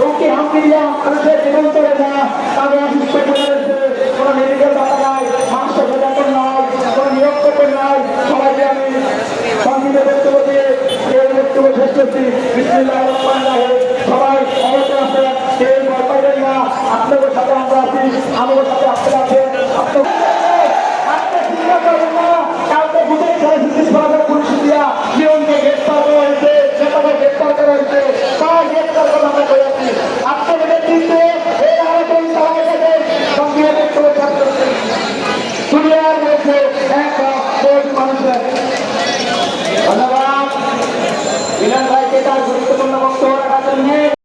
ফাঁকি দিয়ে মানুষের জীবন চলে না তাদের রয়েছে কোনো মেডিকেল ডাটা নাই, মানুষের সচেতন নাই, কোনো নিয়োগ করতে নাই। সবাইকে আমি সঙ্গীতে বক্তব্য দিয়ে এই বক্তব্য শেষ করছি। সবাই অবশ্যই আছে এই ভয় আপনাদের সাথে আমরা আছি, আমাদের সাথে মধ্যে এক কোটি মানুষের